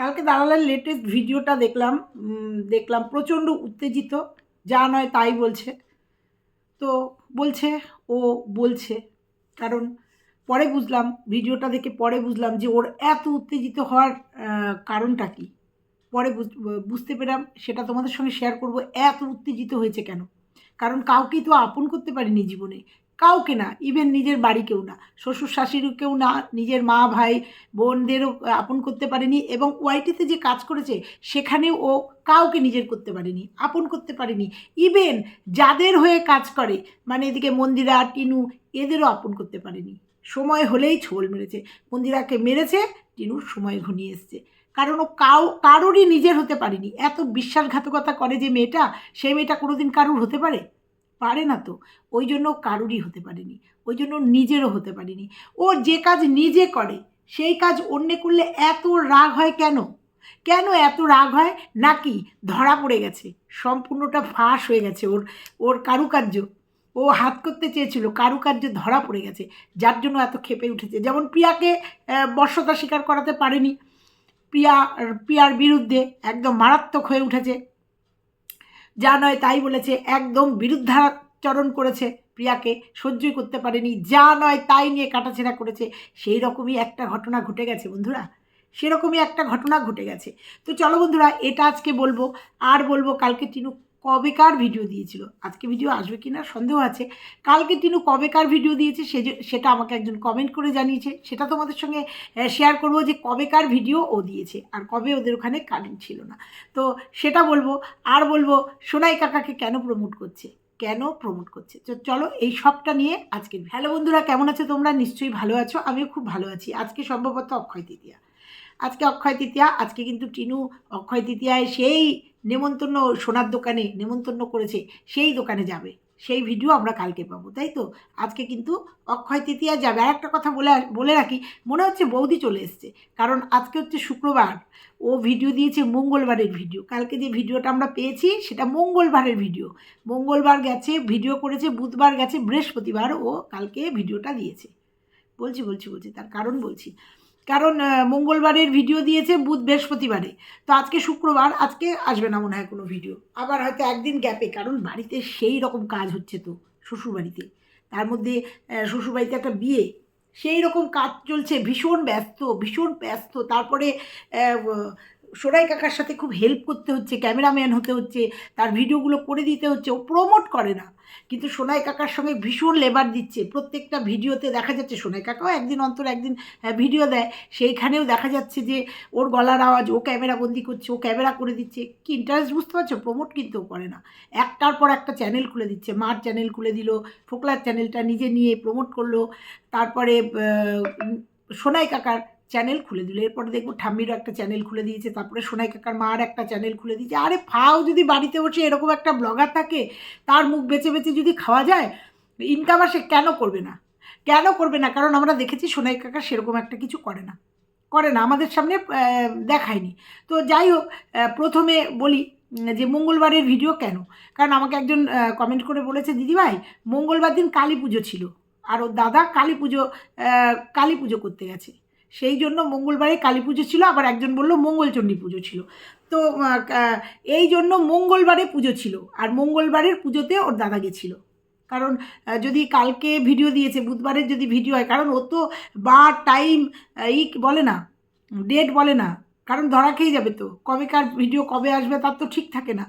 কালকে দাঁড়ালের লেটেস্ট ভিডিওটা দেখলাম দেখলাম প্রচণ্ড উত্তেজিত, যা নয় তাই বলছে। তো বলছে, ও বলছে, কারণ পরে বুঝলাম, ভিডিওটা দেখে পরে বুঝলাম যে ওর এত উত্তেজিত হওয়ার কারণটা কি? পরে বুঝ- বুঝতে পেলাম সেটা তোমাদের সঙ্গে শেয়ার করব, এত উত্তেজিত হয়েছে কেন? কারণ কাউকেই তো আপন করতে পারিনি জীবনে। কাউকে না ইভেন নিজের বাড়িকেও না। শ্বশুর শাশুড়িকেও না, নিজের মা, ভাই, বোনদেরও আপন করতে পারেনি এবং ওয়াইটিতে যে কাজ করেছে, সেখানেও ও কাউকে নিজের করতে পারেনি, আপন করতে পারেনি। ইভেন যাদের হয়ে কাজ করে মানে এদিকে মন্দিরা, টিনু, এদেরও আপন করতে পারেনি। সময় হলেই ছোল মেরেছে। মন্দিরাকে মেরেছে, টিনুর সময় ঘনিয়ে এসছে। কারণ ও কাউ, কারোরই নিজের হতে পারেনি। এত বিশ্বাসঘাতকতা করে যে মেয়েটা সেই মেয়েটা কোনোদিন কারুর হতে পারে? পারে না তো। ওই জন্য কারুরই হতে পারেনি। ওই জন্য নিজেরও হতে পারেনি। ও যে কাজ নিজে করে, সেই কাজ অন্যে করলে এত রাগ হয় কেন? কেন এত রাগ হয়? নাকি ধরা পড়ে গেছে। সম্পূর্ণটা ফাঁস হয়ে গেছে ওর ওর কারুকার্য। ও হাত করতে চেয়েছিল, কারুকার্য ধরা পড়ে গেছে। যার জন্য এত ক্ষেপে উঠেছে। যেমন প্রিয়াকে বর্ষতা স্বীকার করাতে পারেনি। প্রিয়া, প্রিয়ার বিরুদ্ধে একদম মারাত্মক হয়ে উঠেছে। যা নয় তাই বলেছে, একদম বিরুদ্ধাচরণ করেছে প্রিয়াকে, সহ্যই করতে পারেনি, যা নয় তাই নিয়ে কাটাছেঁড়া করেছে। সেই রকমই একটা ঘটনা ঘটে গেছে বন্ধুরা, সেরকমই একটা ঘটনা ঘটে গেছে। তো চলো বন্ধুরা, এটা আজকে বলব, আর বলব কালকে টিনু কবেকার ভিডিও দিয়েছিল। আজকে ভিডিও আসবে কি না সন্দেহ আছে। কালকে টিনু কবেকার ভিডিও দিয়েছে, সে সেটা আমাকে একজন কমেন্ট করে জানিয়েছে। সেটা তোমাদের সঙ্গে শেয়ার করব যে কবেকার ভিডিও ও দিয়েছে। আর কবে ওদের ওখানে কারেন্ট ছিল না। তো সেটা বলব। আর বলব, সোনাই কাকাকে কেন প্রমোট করছে? কেন প্রমোট করছে? তো চলো এই সবটা নিয়ে আজকে হ্যালো বন্ধুরা, কেমন আছো তোমরা? নিশ্চয়ই ভালো আছো। আমিও খুব ভালো আছি। আজকে সম্ভবত অক্ষয় তৃতীয়া। আজকে অক্ষয় তৃতীয়া। আজকে কিন্তু টিনু অক্ষয় তৃতীয়ায় সেই নেমন্তন্ন সোনার দোকানে নেমন্তন্ন করেছে, সেই দোকানে যাবে। সেই ভিডিও আমরা কালকে পাবো, তাই তো? আজকে কিন্তু অক্ষয় তৃতীয়া যাবে। আর একটা কথা বলে বলে রাখি, মনে হচ্ছে বৌদি চলে এসছে, কারণ আজকে হচ্ছে শুক্রবার। ও ভিডিও দিয়েছে মঙ্গলবারের ভিডিও। কালকে যে ভিডিওটা আমরা পেয়েছি, সেটা মঙ্গলবারের ভিডিও। মঙ্গলবার গেছে, ভিডিও করেছে, বুধবার গেছে, বৃহস্পতিবার ও কালকে ভিডিওটা দিয়েছে। বলছি বলছি বলছি, তার কারণ বলছি। কারণ মঙ্গলবারের ভিডিও দিয়েছে বুধ বৃহস্পতিবারে। তো আজকে শুক্রবার, আজকে আসবে না মনে হয় কোনো ভিডিও আবার হয়তো একদিন গ্যাপে কারণ বাড়িতে সেই রকম কাজ হচ্ছে তো, শ্বশুরবাড়িতে। তার মধ্যে শ্বশুরবাড়িতে একটা বিয়ে, সেই রকম কাজ চলছে, ভীষণ ব্যস্ত ভীষণ ব্যস্ত। তারপরে সোনাই কাকার সাথে খুব হেল্প করতে হচ্ছে ক্যামেরাম্যান হতে হচ্ছে, তার ভিডিওগুলো করে দিতে হচ্ছে, ও প্রমোট করে না। কিন্তু সোনাই কাকার সঙ্গে ভীষণ লেবার দিচ্ছে। প্রত্যেকটা ভিডিওতে দেখা যাচ্ছে, সোনাই কাকাও একদিন অন্তর একদিন ভিডিও দেয়। সেইখানেও দেখা যাচ্ছে যে ওর গলার আওয়াজ, ও ক্যামেরা বন্দি করছে, ও ক্যামেরা করে দিচ্ছে। কি ইন্টারেস্ট বুঝতে পারছ? প্রমোট কিন্তু করে না। একটার পর একটা চ্যানেল খুলে দিচ্ছে। মার চ্যানেল খুলে দিল, ফোকলার চ্যানেলটা নিজে নিয়ে প্রমোট করল। তারপরে সোনাই কাকার চ্যানেল খুলে দিল। এরপরে দেখব ঠাম্মিরও একটা চ্যানেল খুলে দিয়েছে, তারপরে সোনাই কাকার মার একটা চ্যানেল খুলে দিয়েছে। আরে ফাও, যদি বাড়িতে বসে এরকম একটা ব্লগার থাকে, তার মুখ বেছে বেছে যদি খাওয়া যায় ইনকাম আসে কেন করবে না? কেন করবে না? কারণ আমরা দেখেছি সোনাই কাকা সেরকম একটা কিছু করে না। করে না, আমাদের সামনে দেখায়নি। তো যাই হোক প্রথমে বলি যে মঙ্গলবারের ভিডিও কেন? কারণ আমাকে একজন কমেন্ট করে বলেছে, দিদিভাই, মঙ্গলবার দিন কালী পুজো ছিল। আর ওর দাদা কালী পুজো কালী পুজো করতে গেছে। সেই জন্য মঙ্গলবারে কালী পুজো ছিল, আবার একজন বলল মঙ্গলচণ্ডী পুজো ছিল। তো এই জন্য মঙ্গলবারে পুজো ছিল, আর মঙ্গলবারের পুজোতে ওর দাদা গেছিল। কারণ যদি কালকে ভিডিও দিয়েছে, বুধবারের যদি ভিডিও হয়, কারণ ও তো বার টাইম ই বলে না, ডেট বলে না, কারণ ধরা খেয়ে যাবে তো। কবে কার ভিডিও কবে আসবে তার তো ঠিক থাকে না।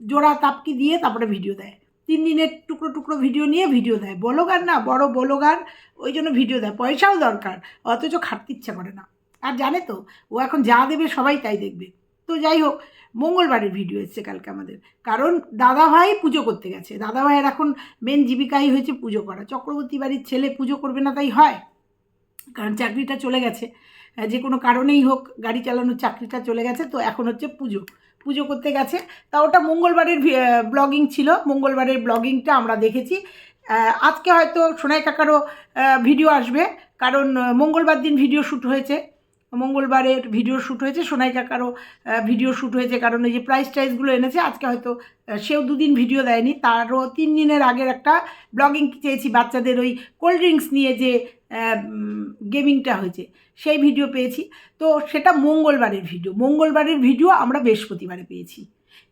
জোড়া তাপকি দিয়ে তারপরে ভিডিও দেয়। তিন দিনের টুকরো টুকরো ভিডিও নিয়ে ভিডিও দেয়। বলোগার না, বড় বলোগার ওই জন্য ভিডিও দেয়। পয়সাও দরকার, অথচ খাটতে ইচ্ছা করে না। আর জানে তো, ও এখন যা দেবে সবাই তাই দেখবে। তো যাই হোক, মঙ্গলবারের ভিডিও এসছে কালকে আমাদের। কারণ দাদাভাই পুজো করতে গেছে। দাদাভাইয়ের এখন মেন জীবিকাই হয়েছে পুজো করা। চক্রবর্তী বাড়ির ছেলে পুজো করবে না তাই হয়। কারণ চাকরিটা চলে গেছে। যে কোনো কারণেই হোক, গাড়ি চালানোর চাকরিটা চলে গেছে, তো এখন হচ্ছে পুজো। পুজো করতে গেছে। তা ওটা মঙ্গলবারের ব্লগিং ছিল। মঙ্গলবারের ব্লগিংটা আমরা দেখেছি। আজকে হয়তো সোনাই কাকারও ভিডিও আসবে। কারণ মঙ্গলবার দিন ভিডিও শ্যুট হয়েছে। মঙ্গলবারের ভিডিও শ্যুট হয়েছে, সোনাই কাকারও ভিডিও শ্যুট হয়েছে, কারণ এই যে প্রাইস টাইসগুলো এনেছে, আজকে হয়তো সেও দুদিন ভিডিও দেয়নি, তারও তিন দিনের আগের একটা ব্লগিং চেয়েছি বাচ্চাদের ওই কোল্ড ড্রিঙ্কস নিয়ে যে গেমিংটা হয়েছে, সেই ভিডিও পেয়েছি। তো সেটা মঙ্গলবারের ভিডিও মঙ্গলবারের ভিডিও আমরা বৃহস্পতিবারে পেয়েছি।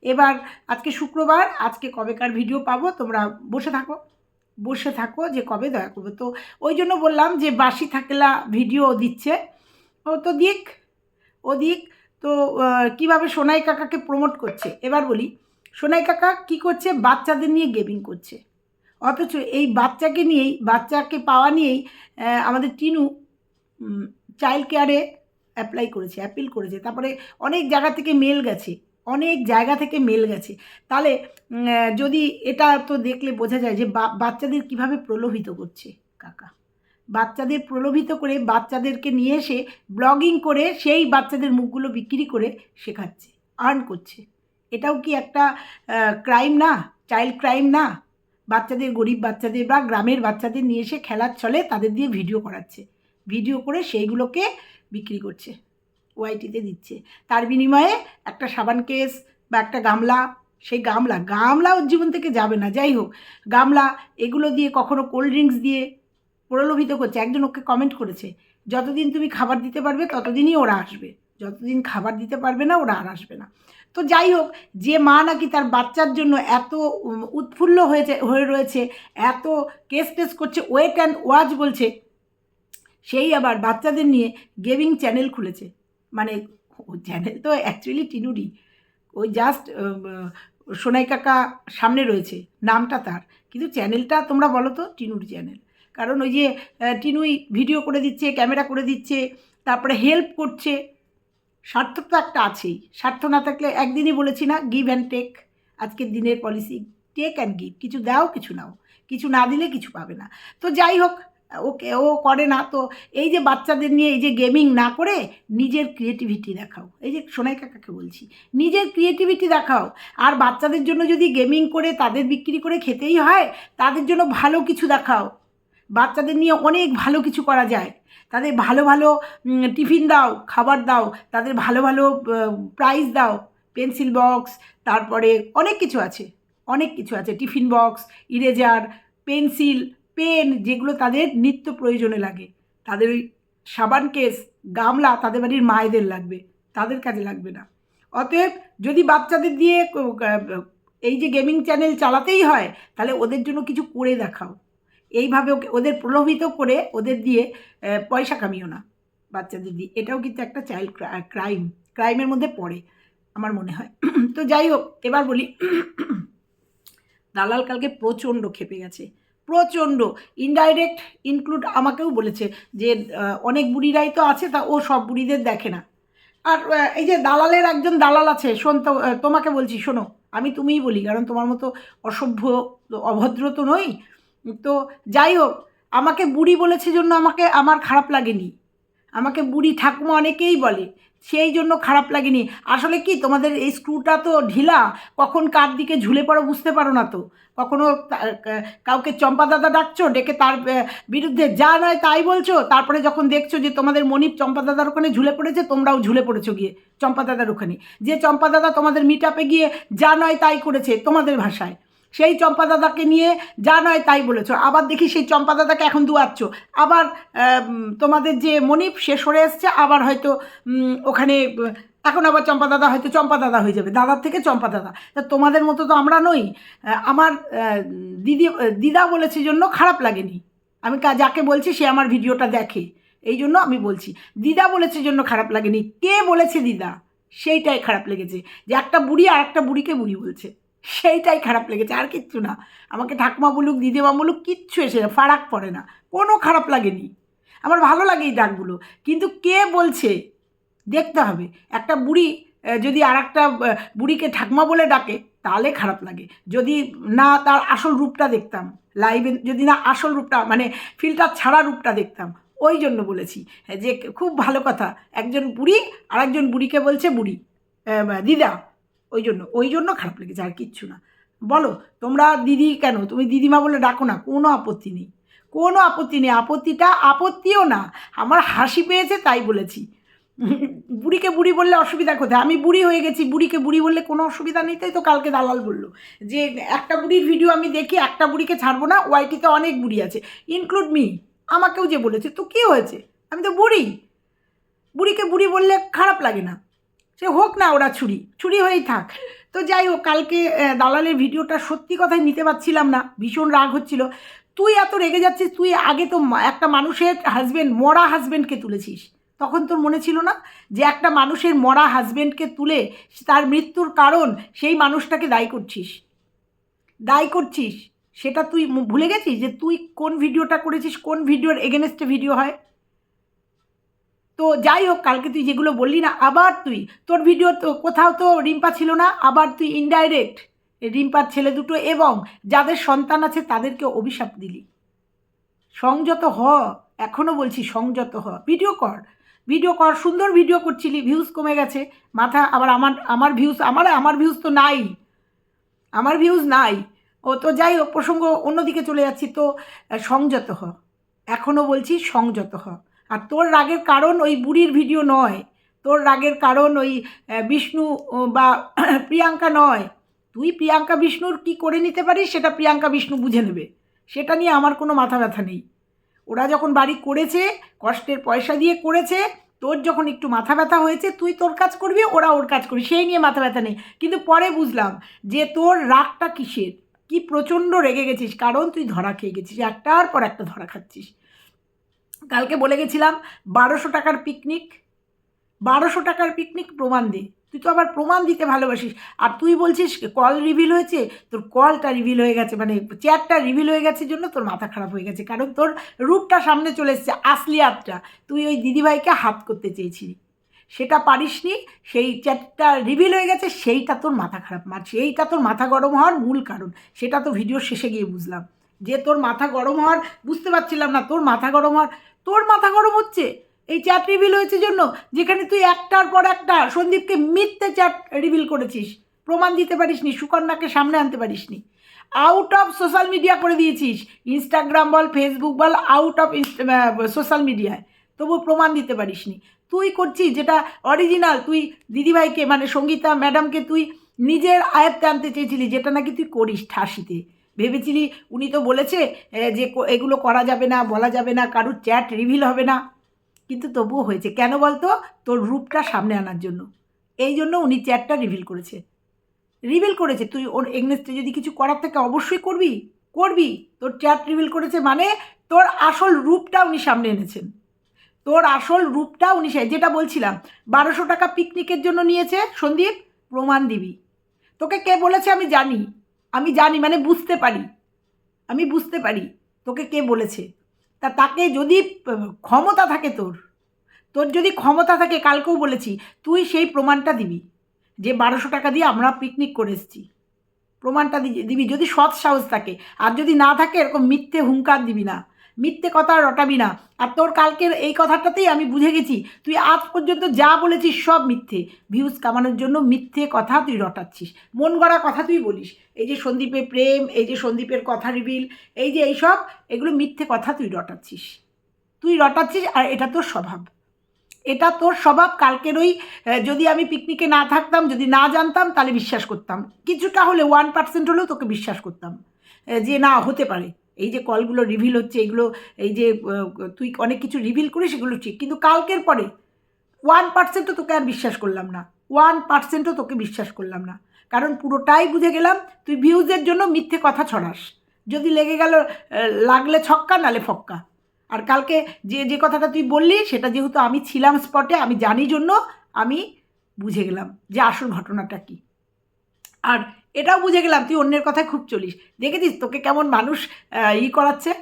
এবার আজকে শুক্রবার, আজকে কবেকার ভিডিও পাবো, তোমরা বসে থাকো বসে থাকো যে কবে দয়া করবে। তো ওই জন্য বললাম যে বাসি থাকলা ভিডিও দিচ্ছে ও তো দিক, ও দিক। তো কীভাবে সোনাই কাকাকে প্রমোট করছে? এবার বলি, সোনাই কাকা কি করছে? বাচ্চাদের নিয়ে গেমিং করছে। অথচ এই বাচ্চাকে নিয়েই, বাচ্চাকে পাওয়া নিয়েই আমাদের টিনু চাইল্ড কেয়ারে অ্যাপ্লাই করেছে অ্যাপিল করেছে। তারপরে অনেক জায়গা থেকে মেল গেছে, অনেক জায়গা থেকে মেল গেছে। তাহলে যদি এটা তো দেখলে বোঝা যায় যে বাচ্চাদের কীভাবে প্রলোভিত করছে কাকা। বাচ্চাদের প্রলোভিত করে বাচ্চাদেরকে নিয়ে এসে ব্লগিং করে সেই বাচ্চাদের মুখগুলো বিক্রি করে শেখাচ্ছে আর্ন করছে। এটাও কি একটা ক্রাইম না? চাইল্ড ক্রাইম না? বাচ্চাদের, গরিব বাচ্চাদের বা গ্রামের বাচ্চাদের নিয়ে এসে খেলার ছলে তাদের দিয়ে ভিডিও করাচ্ছে। ভিডিও করে সেইগুলোকে বিক্রি করছে ওয়াইটিতে দিচ্ছে। তার বিনিময়ে একটা সাবান কেস বা একটা গামলা, সেই গামলা গামলা ওর জীবন থেকে যাবে না। যাই হোক, গামলা এগুলো দিয়ে কখনো কোল্ড ড্রিঙ্কস দিয়ে প্রলোভিত করছে, একজন ওকে কমেন্ট করেছে, যতদিন তুমি খাবার দিতে পারবে, ততদিনই ওরা আসবে। যতদিন খাবার দিতে পারবে না, ওরা আর আসবে না। তো যাই হোক, যে মা নাকি তার বাচ্চার জন্য এত উৎফুল্ল হয়েছে, হয়ে রয়েছে, এত কেস টেস করছে ওয়েট অ্যান্ড ওয়াচ বলছে, সেই আবার বাচ্চাদের নিয়ে গেমিং চ্যানেল খুলেছে। মানে চ্যানেল তো অ্যাকচুয়ালি টিনুরি ওই জাস্ট সোনাই কাকা সামনে রয়েছে, নামটা তার। কিন্তু চ্যানেলটা তোমরা বলো তো, টিনুর চ্যানেল কারণ ওই যে টিনুই ভিডিও করে দিচ্ছে ক্যামেরা করে দিচ্ছে, তারপরে হেল্প করছে। স্বার্থ তো একটা আছেই। স্বার্থ না থাকলে একদিনই বলেছি না গিভ অ্যান্ড টেক আজকের দিনের পলিসি টেক অ্যান্ড গিভ কিছু দাও, কিছু নাও। কিছু না দিলে কিছু পাবে না। তো যাই হোক, ওকে, ও করে না, তো এই যে বাচ্চাদের নিয়ে এই যে গেমিং না করে নিজের ক্রিয়েটিভিটি দেখাও। এই যে সোনাই কাকাকে বলছি, নিজের ক্রিয়েটিভিটি দেখাও। আর বাচ্চাদের জন্য যদি গেমিং করে, তাদের বিক্রি করে খেতেই হয়, তাদের জন্য ভালো কিছু দেখাও। বাচ্চাদের নিয়ে অনেক ভালো কিছু করা যায়। তাদের ভালো ভালো টিফিন দাও, খাবার দাও, তাদের ভালো ভালো প্রাইজ দাও পেন্সিল বক্স তারপরে অনেক কিছু আছে, অনেক কিছু আছে। Tiffin box eraser pencil pen যেগুলো তাদের নিত্য প্রয়োজনে লাগে। তাদের ওই সাবান কেস, গামলা তাদের বাড়ির মায়েদের লাগবে, তাদের কাজে লাগবে না। অতএব যদি বাচ্চাদের দিয়ে এই যে গেমিং চ্যানেল চালাতেই হয়, তাহলে ওদের জন্য কিছু করে দেখাও। এইভাবে ওকে, ওদের প্রলোভিত করে ওদের দিয়ে পয়সা কামিও না বাচ্চাদের দিয়ে। এটাও কিন্তু একটা চাইল্ড ক্রাইম ক্রাইমের মধ্যে পড়ে, আমার মনে হয়। তো যাই হোক, এবার বলি, দালাল কালকে প্রচণ্ড খেপে গেছে, প্রচণ্ড। ইনডাইরেক্ট ইনক্লুড আমাকেও বলেছে যে অনেক বুড়িরাই তো আছে, তা ও সব বুড়িদের দেখে না। আর এই যে দালালের একজন দালাল আছে শোন তো তোমাকে বলছি, শোনো, আমি তুমিই বলি, কারণ তোমার মতো অসভ্য, অভদ্র তো নই। তো যাই হোক, আমাকে বুড়ি বলেছে জন্য আমাকে, আমার খারাপ লাগেনি। আমাকে বুড়ি ঠাকুমা অনেকেই বলে, সেই জন্য খারাপ লাগেনি। আসলে কি, তোমাদের এই স্ক্রুটা তো ঢিলা, কখন কার দিকে ঝুলে পড়ো বুঝতে পারো না তো। কখনো কাউকে চম্পা দাদা ডাকছো, ডেকে তার বিরুদ্ধে যা নয় তাই বলছো, তারপরে যখন দেখছ যে তোমাদের মনিপ চম্পা দাদার ওখানে ঝুলে পড়েছে, তোমরাও ঝুলে পড়েছো গিয়ে, চম্পা দাদার ওখানে। যে চম্পা দাদা তোমাদের মিট গিয়ে যা নয় তাই করেছে, তোমাদের ভাষায়। সেই চম্পা দাদাকে নিয়ে যা নয় তাই বলেছ। আবার দেখি সেই চম্পা দাদাকে এখন দুয়াচ্ছ। আবার তোমাদের যে মনিপ, সে সরে এসছে, আবার হয়তো ওখানে, এখন আবার চম্পা দাদা, হয়তো চম্পা দাদা হয়ে যাবে, দাদার থেকে চম্পা দাদা। তা তোমাদের মতো তো আমরা নই। আমার দিদি দিদা বলেছে জন্য খারাপ লাগেনি। আমি যাকে বলছি সে আমার ভিডিওটা দেখে। এই জন্য আমি বলছি, দিদা বলেছে জন্য খারাপ লাগেনি। কে বলেছে দিদা? সেইটাই খারাপ লেগেছে যে একটা বুড়ি আর একটা বুড়িকে বুড়ি বলছে। সেইটাই খারাপ লেগেছে, আর কিচ্ছু না। আমাকে ঠাকুমা বলুক, দিদিমা বলুক, কিচ্ছু এসে না, ফারাক পড়ে না, কোনো খারাপ লাগেনি। আমার ভালো লাগে এই দাগগুলো, কিন্তু কে বলছে? দেখতে হবে। একটা বুড়ি যদি আর একটা বুড়িকে ঠাকুমা বলে ডাকে, তাহলে খারাপ লাগে। যদি না, তার আসল রূপটা দেখতাম লাইভে যদি না আসল রূপটা মানে ফিল্টার ছাড়া রূপটা দেখতাম, ওই জন্য বলেছি। যে খুব ভালো কথা, একজন বুড়ি আর একজন বুড়িকে বলছে বুড়ি দিদা ওই জন্য ওই জন্য খারাপ লেগেছে, আর কিচ্ছু না। বলো, তোমরা দিদি কেন? তুমি দিদিমা বলে ডাকো না, কোনো আপত্তি নেই। কোনো আপত্তি নেই, আপত্তিটা, আপত্তিও না। আমার হাসি পেয়েছে, তাই বলেছি। বুড়িকে বুড়ি বললে অসুবিধা কোথায়? আমি বুড়ি হয়ে গেছি, বুড়িকে বুড়ি বললে কোনো অসুবিধা নেই, তাই তো কালকে দালাল বলল। যে একটা বুড়ির ভিডিও আমি দেখি, একটা বুড়িকে ছাড়বো না, ওয়াইটিতে অনেক বুড়ি আছে। ইনক্লুড মি আমাকেও যে বলেছে, তো কী হয়েছে? আমি তো বুড়ি। বুড়িকে বুড়ি বললে খারাপ লাগে না। সে হোক না ওরা ছুরি ছুরি হয়েই থাক। তো যাই হোক, কালকে দালালের ভিডিওটা সত্যি কথাই নিতে পারছিলাম না, ভীষণ রাগ হচ্ছিল। তুই এত রেগে যাচ্ছিস, তুই আগে তো একটা মানুষের হাজবেন্ড মরা হাজবেন্ডকে তুলেছিস। তখন তোর মনে ছিল না যে একটা মানুষের মরা হাজবেন্ডকে তুলে তার মৃত্যুর কারণ সেই মানুষটাকে দায়ী করছিস? দায়ী করছিস? সেটা তুই ভুলে গেছিস যে তুই কোন ভিডিওটা করেছিস, কোন ভিডিওর এগেনস্টে ভিডিও হয়? তো যাই হোক কালকে তুই যেগুলো বললি না, আবার তুই, তোর ভিডিও তো কোথাও তো রিম্পা ছিল না, আবার তুই ইনডাইরেক্ট রিম্পার ছেলে দুটো এবং যাদের সন্তান আছে তাদেরকে অভিশাপ দিলি। সংযত হ এখনও বলছি সংযত হ। ভিডিও কর ভিডিও কর, সুন্দর ভিডিও করছিলি ভিউজ কমে গেছে, মাথা আবার আমার আমার ভিউজ আমার আমার ভিউজ তো নাই, আমার ভিউজ নাই। ও তো যাই হোক প্রসঙ্গ অন্যদিকে চলে যাচ্ছি, তো সংযত হ এখনও বলছি সংযত হ। আর তোর রাগের কারণ ওই বুড়ির ভিডিও নয়। তোর রাগের কারণ ওই বিষ্ণু বা, প্রিয়াঙ্কা নয়। তুই প্রিয়াঙ্কা বিষ্ণুর কি করে নিতে পারিস সেটা প্রিয়াঙ্কা বিষ্ণু বুঝে নেবে। সেটা নিয়ে আমার কোনো মাথা ব্যথা নেই। ওরা যখন বাড়ি করেছে, কষ্টের পয়সা দিয়ে করেছে, তোর যখন একটু মাথা ব্যথা হয়েছে, তুই তোর কাজ করবি, ওরা ওর কাজ করবি। সেই নিয়ে মাথা ব্যথা নেই। কিন্তু পরে বুঝলাম যে তোর রাগটা কিসের? কি প্রচণ্ড রেগে গেছিস? কারণ তুই ধরা খেয়ে গেছিস। একটার পর একটা ধরা খাচ্ছিস। কালকে বলে গেছিলাম, বারোশো টাকার পিকনিক বারোশো টাকার পিকনিক প্রমাণ দে। তুই তো আবার প্রমাণ দিতে ভালোবাসিস। আর তুই বলছিস কল রিভিল হয়েছে, তোর কলটা রিভিল হয়ে গেছে মানে চেয়ারটা রিভিল হয়ে গেছে জন্য তোর মাথা খারাপ হয়ে গেছে, কারণ তোর রূপটা সামনে চলে এসছে, আসলি হাতটা তুই ওই দিদিভাইকে হাত করতে চেয়েছিলি। সেটা পারিসনি, সেই চ্যাটটা রিভিল হয়ে গেছে, সেইটা তোর মাথা খারাপ। মার সেইটা তোর মাথা গরম হওয়ার মূল কারণ। সেটা তো ভিডিওর শেষে গিয়ে বুঝলাম। যে তোর মাথা গরম হওয়ার, বুঝতে পারছিলাম না, তোর মাথা গরম হওয়ার তোর মাথা গরম হচ্ছে? এই চ্যাট রিভিল হয়েছে জন্য, যেখানে তুই একটার পর একটা সন্দীপকে মিথ্যে চ্যাট রিভিল করেছিস। প্রমাণ দিতে পারিসনি, সুকন্যাকে সামনে আনতে পারিসনি। আউট অফ সোশ্যাল মিডিয়া করে দিয়েছিস। ইনস্টাগ্রাম বল ফেসবুক বল আউট অফ সোশ্যাল মিডিয়ায় তবু প্রমাণ দিতে পারিসনি। তুই করছিস যেটা অরিজিনাল তুই দিদিভাইকে মানে সঙ্গীতা ম্যাডামকে তুই নিজের আয়ত্তে আনতে চেয়েছিলি, যেটা নাকি তুই করিস ঠাসিতে। ভেবেছিলি উনি তো বলেছে যে এগুলো করা যাবে না, বলা যাবে না, কারুর চ্যাট রিভিল হবে না। কিন্তু তবুও হয়েছে। কেন বলতো? তোর রূপটা সামনে আনার জন্য। এই জন্য উনি চ্যাটটা রিভিল করেছে। রিভিল করেছে। তুই ওর এগনেস্টে যদি কিছু করার থাকে অবশ্যই করবি। করবি। তোর চ্যাট রিভিল করেছে মানে তোর আসল রূপটা উনি সামনে এনেছেন। তোর আসল রূপটা উনি যেটা বলছিলাম, বারোশো টাকা পিকনিকের জন্য নিয়েছে, সন্দীপ, প্রমাণ দিবি। তোকে কে বলেছে আমি জানি। আমি জানি মানে বুঝতে পারি। আমি বুঝতে পারি তোকে কে বলেছে। তা তাকে যদি ক্ষমতা থাকে তোর তোর যদি ক্ষমতা থাকে, কালকেও বলেছি, তুই সেই প্রমাণটা দিবি যে বারোশো টাকা দিয়ে আমরা পিকনিক করে এসেছি। প্রমাণটা দিবি। যদি সৎ সাহস থাকে, আর যদি না থাকে, এরকম মিথ্যে হুঙ্কার দিবি না। মিথ্যে কথা রটাবি না। আর তোর কালকের এই কথাটাতেই আমি বুঝে গেছি। তুই আজ পর্যন্ত যা বলেছিস সব মিথ্যে। ভিউজ কামানোর জন্য মিথ্যে কথা তুই রটাচ্ছিস। মন গড়া কথা তুই বলিস। এই যে সন্দীপের প্রেম, এই যে সন্দীপের কথা রিবিল এই যে এইসব, এগুলো মিথ্যে কথা তুই রটাচ্ছিস। তুই রটাচ্ছিস আর এটা তোর স্বভাব। এটা তোর স্বভাব। কালকের ওই যদি আমি পিকনিকে না থাকতাম, যদি না জানতাম, তাহলে বিশ্বাস করতাম। কিছুটা হলে ওয়ান পার্সেন্ট হলেও তোকে বিশ্বাস করতাম। যে না, হতে পারে। এই যে কলগুলো রিভিল হচ্ছে, এগুলো, এই যে তুই অনেক কিছু রিভিল করিস, এগুলো ঠিক। কিন্তু কালকের পরে ওয়ান পার্সেন্টও তোকে আর বিশ্বাস করলাম না। ওয়ান পার্সেন্টও তোকে বিশ্বাস করলাম না। কারণ পুরোটাই বুঝে গেলাম, তুই ভিউজের জন্য মিথ্যে কথা ছড়াস। যদি লেগে গেল লাগলে ছক্কা, নালে ফক্কা। আর কালকে যে যে কথাটা তুই বললি, সেটা যেহেতু আমি ছিলাম স্পটে আমি জানি জন্য, আমি বুঝে গেলাম যে আসল ঘটনাটা কী। আর এটাও বুঝে গেলাম, তুই অন্যের কথায় খুব চলিস। দেখেছিস তোকে কেমন মানুষ ই করাচ্ছে?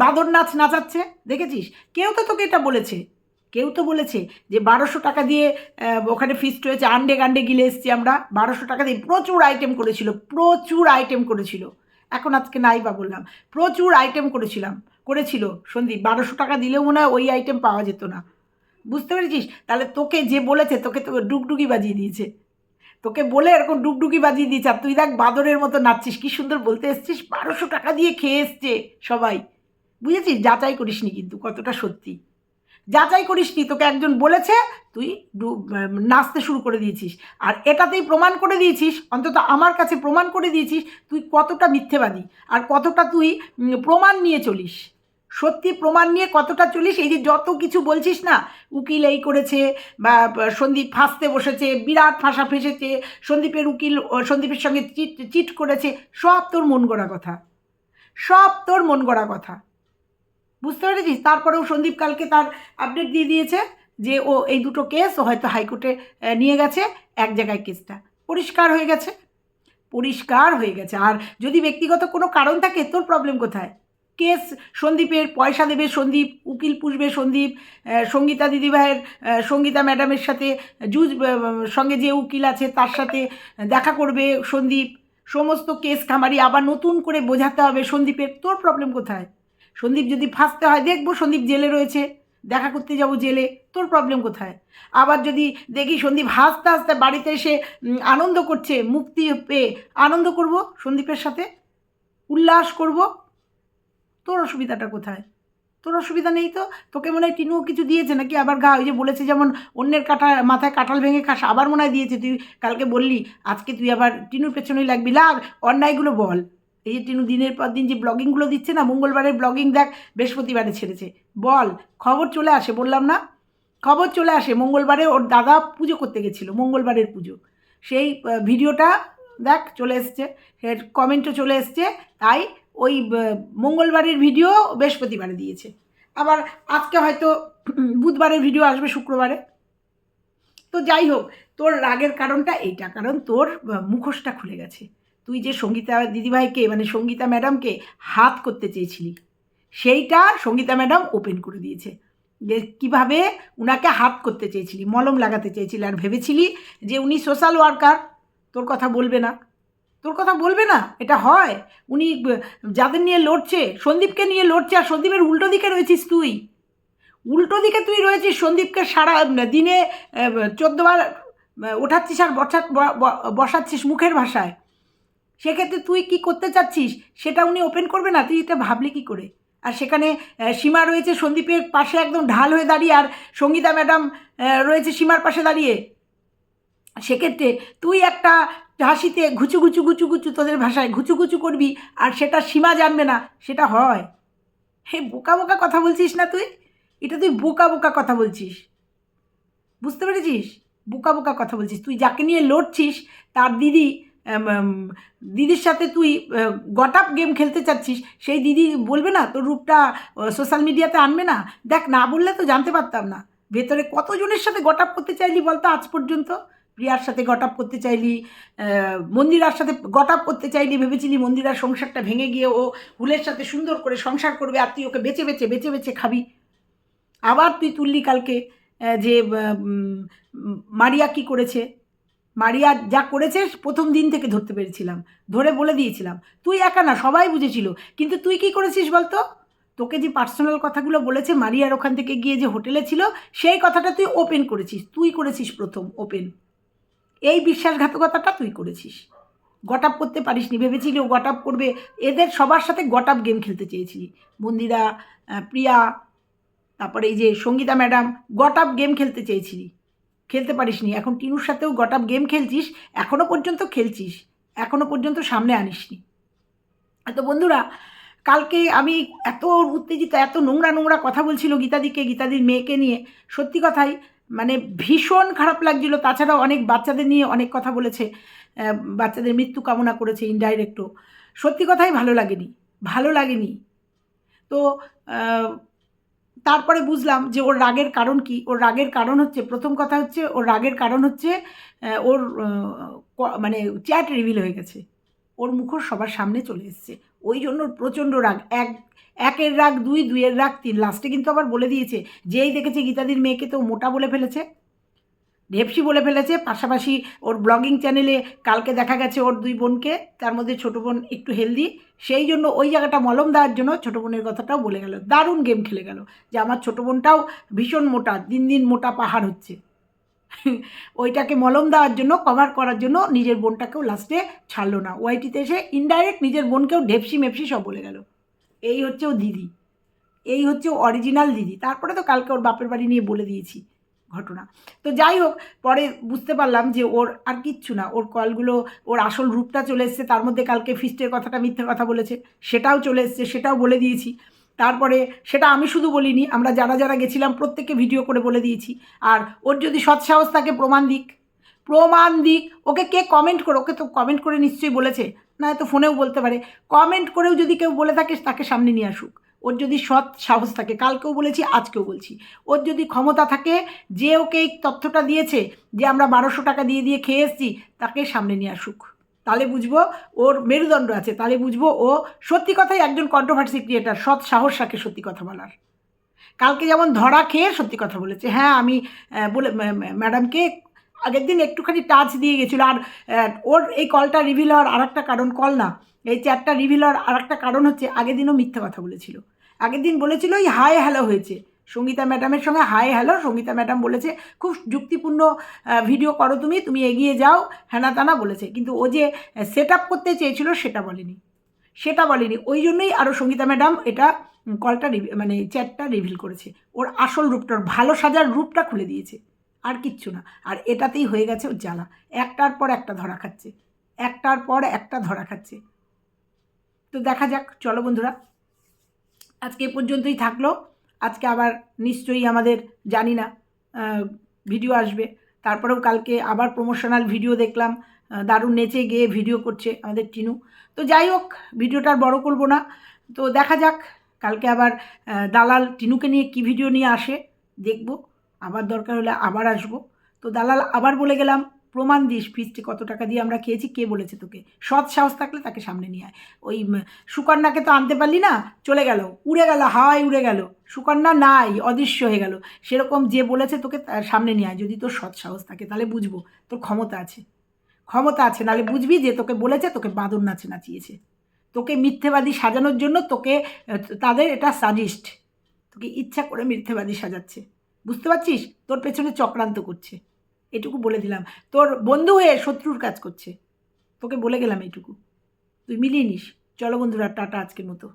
বাদর নাচ নাচাচ্ছে? দেখেছিস? কেউ তো তোকে এটা বলেছে। কেউ তো বলেছে যে বারোশো টাকা দিয়ে ওখানে ফিস্ট হয়েছে, আন্ডে গান্ডে গিলে এসছি আমরা। বারোশো টাকা দিয়ে প্রচুর আইটেম করেছিল, প্রচুর আইটেম করেছিল। এখন আজকে নাই বা বললাম, প্রচুর আইটেম করেছিলাম, করেছিল। সন্দীপ, বারোশো টাকা দিলেও মনে হয় ওই আইটেম পাওয়া যেত না। বুঝতে পেরেছিস? তাহলে তোকে যে বলেছে, তোকে তো ডুগডুগি বাজিয়ে দিয়েছে। তোকে বলে এরকম ডুগডুগি বাজিয়ে দিয়েছে, আর তুই দেখ বাদরের মতো নাচছিস, কি সুন্দর বলতে এসছিস, বারোশো টাকা দিয়ে খেয়ে এসছে সবাই। বুঝেছিস? যাচাই করিস নি কিন্তু, কতটা সত্যি। যাচাই করিস নি তোকে একজন বলেছে, তুই নাচতে শুরু করে দিয়েছিস। আর এটাতেই প্রমাণ করে দিয়েছিস, অন্তত আমার কাছে প্রমাণ করে দিয়েছিস, তুই কতটা মিথ্যেবাদী, আর কতটা তুই প্রমাণ নিয়ে চলিস। সত্যি প্রমাণ নিয়ে কতটা চলিস? এই যে যত কিছু বলছিস না, উকিল এই করেছে বা সন্দীপ ফাঁসতে বসেছে, বিরাট ফাঁসা ফেসেছে, সন্দীপের উকিল সন্দীপের সঙ্গে চিট চিট করেছে, সব তোর মন গড়া কথা। সব তোর মন গড়া কথা। বুঝতে পেরেছিস? তারপরেও সন্দীপ কালকে তার আপডেট দিয়ে দিয়েছে যে ও এই দুটো কেস ও হয়তো হাইকোর্টে নিয়ে গেছে, এক জায়গায় কেসটা পরিষ্কার হয়ে গেছে। পরিষ্কার হয়ে গেছে। আর যদি ব্যক্তিগত কোনো কারণ থাকে, তোর প্রবলেম কোথায়? কেস, সন্দীপের পয়সা দেবে সন্দীপ, উকিল পুষবে সন্দীপ সঙ্গীতা দিদিভাইয়ের সঙ্গীতা ম্যাডামের সাথে জুজ সঙ্গে যে উকিল আছে তার সাথে দেখা করবে সন্দীপ। সমস্ত কেস খামারি আবার নতুন করে বোঝাতে হবে সন্দীপের, তোর প্রবলেম কোথায়? সন্দীপ যদি ফাঁসতে হয়, দেখব সন্দীপ জেলে রয়েছে। দেখা করতে যাব জেলে, তোর প্রবলেম কোথায়? আবার যদি দেখি সন্দীপ হাসতে হাসতে বাড়িতে এসে আনন্দ করছে, মুক্তি পেয়ে, আনন্দ করব সন্দীপের সাথে? উল্লাস করব? তোর অসুবিধাটা কোথায়? তোর অসুবিধা নেই তো? তোকে মনে হয় টিনুও কিছু দিয়েছে নাকি? আবার গা, ওই যে বলেছে যেমন অন্যের কাটা, মাথায় কাঁঠাল ভেঙে খাস, আবার মনে হয় দিয়েছে। তুই কালকে বললি, আজকে তুই আবার টিনুর পেছনেই লাগবি। লাগ, অন্যায়গুলো বল। এই যে টিনু দিনের পর দিন যে ব্লগিংগুলো দিচ্ছে না, মঙ্গলবারের ব্লগিং দেখ, বৃহস্পতিবারে ছেড়েছে। বল, খবর চলে আসে, বললাম না? খবর চলে আসে, মঙ্গলবারে ওর দাদা পুজো করতে গেছিল, মঙ্গলবারের পুজো। সেই ভিডিওটা দেখ, চলে এসছে। কমেন্টও চলে এসছে, তাই ওই মঙ্গলবারের ভিডিও বৃহস্পতিবারে দিয়েছে। আবার আজকে হয়তো বুধবারের ভিডিও আসবে শুক্রবারে। তো যাই হোক, তোর রাগের কারণটা এইটা, কারণ তোর মুখোশটা খুলে গেছে। তুই যে সঙ্গীতা দিদিভাইকে মানে সঙ্গীতা ম্যাডামকে হাত করতে চেয়েছিলি, সেইটা সঙ্গীতা ম্যাডাম ওপেন করে দিয়েছে। যে কীভাবে উনাকে হাত করতে চেয়েছিলি, মলম লাগাতে চেয়েছিলি, আর ভেবেছিলি যে উনি সোশ্যাল ওয়ার্কার, তোর কথা বলবে না। তোর কথা বলবে না, এটা হয়। উনি যাদের নিয়ে লড়ছে, সন্দীপকে নিয়ে লড়ছে, আর সন্দীপের উল্টো দিকে রয়েছিস তুই। উল্টো দিকে তুই রয়েছিস সন্দীপকে সারা দিনে চোদ্দবার ওঠাচ্ছিস আর বসা বসাচ্ছিস মুখের ভাষায়। সেক্ষেত্রে তুই কি করতে চাচ্ছিস, সেটা উনি ওপেন করবে না, তুই এটা ভাবলি কি করে? আর সেখানে সীমা রয়েছে সন্দীপের পাশে একদম ঢাল হয়ে দাঁড়িয়ে, আর সঙ্গীতা ম্যাডাম রয়েছে সীমার পাশে দাঁড়িয়ে। সেক্ষেত্রে তুই একটা হাসিতে ঘুচু ঘুচু ঘুচু ঘুচু তোদের ভাষায় ঘুচু ঘুচু করবি, আর সেটা সীমা জানবে না, সেটা হয়। হে, বোকা বোকা কথা বলছিস না তুই? এটা তুই বোকা বোকা কথা বলছিস। বুঝতে পেরেছিস? বোকা বোকা কথা বলছিস। তুই যাকে নিয়ে লড়ছিস, তার দিদি দিদির সাথে তুই গটাপ গেম খেলতে চাচ্ছিস, সেই দিদি বলবে না, তোর রূপটা সোশ্যাল মিডিয়াতে আনবে না? দেখ, না বললে তো জানতে পারতাম না। ভেতরে কতজনের সাথে গটাপ করতে চাইলি বলতো আজ পর্যন্ত? প্রিয়ার সাথে গট আপ করতে চাইলি মন্দিরার সাথে গট আপ করতে চাইলি, ভেবেছিলি মন্দিরার সংসারটা ভেঙে গিয়ে ও হুলের সাথে সুন্দর করে সংসার করবে আর তুই ওকে বেছে বেছে বেছে বেছে খাবি। আবার তুই তুললি কালকে যে মারিয়া কি করেছে? মারিয়া যা করেছে প্রথম দিন থেকে ধরতে পেরেছিলাম, ধরে বলে দিয়েছিলাম। তুই একা না, সবাই বুঝেছিল, কিন্তু তুই কি করেছিস বলতো? তোকে যে পার্সোনাল কথাগুলো বলেছে মারিয়ার ওখান থেকে গিয়ে যে হোটেলে ছিল, সেই কথাটা তুই ওপেন করেছিস, তুই করেছিস প্রথম ওপেন এই বিশ্বাসঘাতকতাটা তুই করেছিস। গটাপ করতে পারিসনি, ভেবেছিলি ও গটাপ করবে। এদের সবার সাথে গটাপ গেম খেলতে চেয়েছিলি। মন্দিরা প্রিয়া, তারপরে এই যে সঙ্গীতা ম্যাডাম গটাপ গেম খেলতে চেয়েছিলি। খেলতে পারিসনি। এখন টিনুর সাথেও গটাপ গেম খেলছিস এখনও পর্যন্ত খেলছিস। এখনও পর্যন্ত সামনে আনিসনি। তো বন্ধুরা, কালকে আমি এত উত্তেজিত, এত নোংরা নোংরা কথা বলছিল গীতাদিকে, গীতাদির মেয়েকে নিয়ে। সত্যি কথাই মানে ভীষণ খারাপ লাগছিল। তাছাড়াও অনেক বাচ্চাদের নিয়ে অনেক কথা বলেছে। বাচ্চাদের মৃত্যু কামনা করেছে ইনডাইরেক্টও সত্যি কথাই ভালো লাগেনি। ভালো লাগেনি। তো তারপরে বুঝলাম যে ওর রাগের কারণ কি? ওর রাগের কারণ হচ্ছে, প্রথম কথা হচ্ছে, ওর রাগের কারণ হচ্ছে ওর মানে চ্যাট রিভিল হয়ে গেছে। ওর মুখোশ সবার সামনে চলে এসছে। ওই জন্য প্রচণ্ড রাগ। এক একের রাগ দুই, দুইয়ের রাগ তিন। লাস্টে কিন্তু আবার বলে দিয়েছে, যেই দেখেছে গীতাদির মেয়েকে তো মোটা বলে ফেলেছে, ঢেপসি বলে ফেলেছে, পাশাপাশি ওর ব্লগিং চ্যানেলে কালকে দেখা গেছে ওর দুই বোনকে, তার মধ্যে ছোটো বোন একটু হেলদি সেই জন্য ওই জায়গাটা মলম দেওয়ার জন্য ছোটো বোনের কথাটাও বলে গেল। দারুণ গেম খেলে গেল, যে আমার ছোটো বোনটাও ভীষণ মোটা, দিন দিন মোটা পাহাড় হচ্ছে। ওইটাকে মলম দেওয়ার জন্য কভার করার জন্য নিজের বোনটাকেও লাস্টে ছাড়লো না। ওয়াইটিতে এসে ইনডাইরেক্ট নিজের বোনকেও ঢেপসি মেপসি সব বলে গেল। এই হচ্ছে ও দিদি। এই হচ্ছে অরিজিনাল দিদি। তারপরে তো কালকে ওর বাপের বাড়ি নিয়ে বলে দিয়েছি ঘটনা। তো যাই হোক, পরে বুঝতে পারলাম যে ওর আর কিচ্ছু না। ওর কলগুলো, ওর আসল রূপটা চলে এসছে। তার মধ্যে কালকে ফিস্টের কথাটা মিথ্যে কথা বলেছে। সেটাও চলে এসছে, সেটাও বলে দিয়েছি। তারপরে সেটা আমি শুধু বলিনি, আমরা যারা যারা গেছিলাম, প্রত্যেককে ভিডিও করে বলে দিয়েছি। আর ওর যদি সৎসাহস থাকে, প্রমাণ দিক। প্রমাণ দিক। ওকে কে কমেন্ট করে ওকে তো কমেন্ট করে নিশ্চয়ই বলেছে। না তো ফোনেও বলতে পারে। কমেন্ট করেও যদি কেউ বলে থাকে তাকে সামনে নিয়ে আসুক। ওর যদি সৎ সাহস থাকে, কালকেও বলেছি, আজকেও বলছি। ওর যদি ক্ষমতা থাকে, যে ওকে এই তথ্যটা দিয়েছে, যে আমরা বারোশো টাকা দিয়ে দিয়ে খেয়ে এসেছি, তাকে সামনে নিয়ে আসুক। তাহলে বুঝব ওর মেরুদণ্ড আছে। তাহলে বুঝব ও সত্যি কথাই একজন কন্ট্রোভার্সি ক্রিয়েটার সৎ সাহস রাখে সত্যি কথা বলার। কালকে যেমন ধরা খেয়ে সত্যি কথা বলেছে। হ্যাঁ আমি বলে, ম্যা- ম্যা- ম্যাডামকে আগের দিন একটুখানি টাচ দিয়ে গেছিল। আর ওর এই কলটা রিভিল হওয়ার আর একটা কারণ কল না, এই চ্যাটটা রিভিল হওয়ার আর একটা কারণ হচ্ছে, আগের দিনও মিথ্যা কথা বলেছিল। আগের দিন বলেছিল ওই হাই হ্যালো হয়েছে। সঙ্গীতা ম্যাডামের সঙ্গে হাই হ্যালো সঙ্গীতা ম্যাডাম বলেছে, খুব যুক্তিপূর্ণ ভিডিও করো তুমি তুমি এগিয়ে যাও হ্যানা তানা বলেছে। কিন্তু ও যে সেট আপ করতে চেয়েছিল, সেটা বলেনি। সেটা বলেনি। ওই জন্যই আরও সঙ্গীতা ম্যাডাম এটা কলটা মানে চ্যাটটা রিভিল করেছে। ওর আসল রূপটা ভালো সাজার রূপটা খুলে দিয়েছে। আর কিচ্ছু না। আর এটাতেই হয়ে গেছে ওর জ্বালা। একটার পর একটা ধরা খাচ্ছে। একটার পর একটা ধরা খাচ্ছে। তো দেখা যাক। চলো বন্ধুরা। আজকে এ পর্যন্তই থাকল। আজকে আবার নিশ্চয়ই আমাদের জানি না ভিডিও আসবে। তারপরেও কালকে আবার প্রমোশনাল ভিডিও দেখলাম। দারুণ নেচে গিয়ে ভিডিও করছে আমাদের টিনু। তো যাই হোক, ভিডিওটা আর বড় করব না। তো দেখা যাক, কালকে আবার দালাল টিনুকে নিয়ে কি ভিডিও নিয়ে আসে, দেখব। আবার দরকার হলে আবার আসব। তো দালাল আবার বলে গেলাম, প্রমাণ দিস ফিজটি কত টাকা দিয়ে আমরা খেয়েছি, কে বলেছে তোকে? সৎ সাহস থাকলে তাকে সামনে নিয়ে আয়। ওই সুকন্যাকে তো আনতে পারলি না, চলে গেল, উড়ে গেল হাওয়ায় উড়ে গেল। সুকন্যা নাই, অদৃশ্য হয়ে গেল। সেরকম যে বলেছে তোকে তার সামনে নিয়ে আয়। যদি তোর সৎ সাহস থাকে, তাহলে বুঝব তোর ক্ষমতা আছে। ক্ষমতা আছে নাহলে বুঝবি যে তোকে বলেছে, তোকে বাঁদর নাচে নাচিয়েছে। তোকে মিথ্যেবাদী সাজানোর জন্য তোকে তাদের এটা সাজেস্ট তোকে ইচ্ছা করে মিথ্যেবাদী সাজাচ্ছে। বুঝতে পারছিস? তোর পেছনে চক্রান্ত করছে। এটুকু বলে দিলাম। তোর বন্ধু হয়ে শত্রুর কাজ করছে। তোকে বলে গেলাম এটুকু। তুই মিলিয়ে নিস। চলো বন্ধুরা, টাটা আজকের মতো।